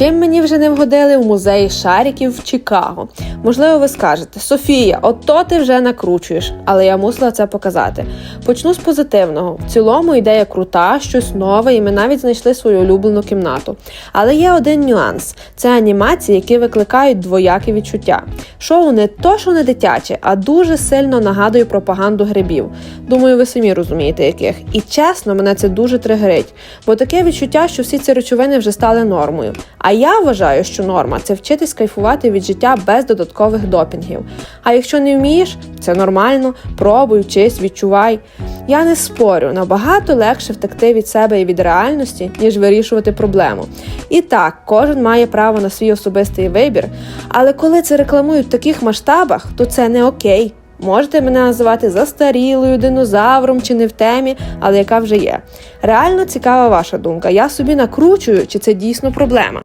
Чим мені вже не вгодили в музеї шариків в Чикаго? Можливо, ви скажете, Софія, ото ти вже накручуєш, але я мусила це показати. Почну з позитивного. В цілому ідея крута, щось нове, і ми навіть знайшли свою улюблену кімнату. Але є один нюанс: це анімації, які викликають двоякі відчуття. Шоу не то, що не дитяче, а дуже сильно нагадує пропаганду грибів. Думаю, ви самі розумієте, яких. І чесно, мене це дуже тригерить, бо таке відчуття, що всі ці речовини вже стали нормою. А я вважаю, що норма це вчитись кайфувати від життя без додаткових допінгів. А якщо не вмієш, це нормально, пробуй, вчись, відчувай. Я не спорю, набагато легше втекти від себе і від реальності, ніж вирішувати проблему. І так, кожен має право на свій особистий вибір, але коли це рекламують в таких масштабах, то це не окей. Можете мене називати застарілою, динозавром чи не в темі, але яка вже є. Реально цікава ваша думка. Я собі накручую, чи це дійсно проблема.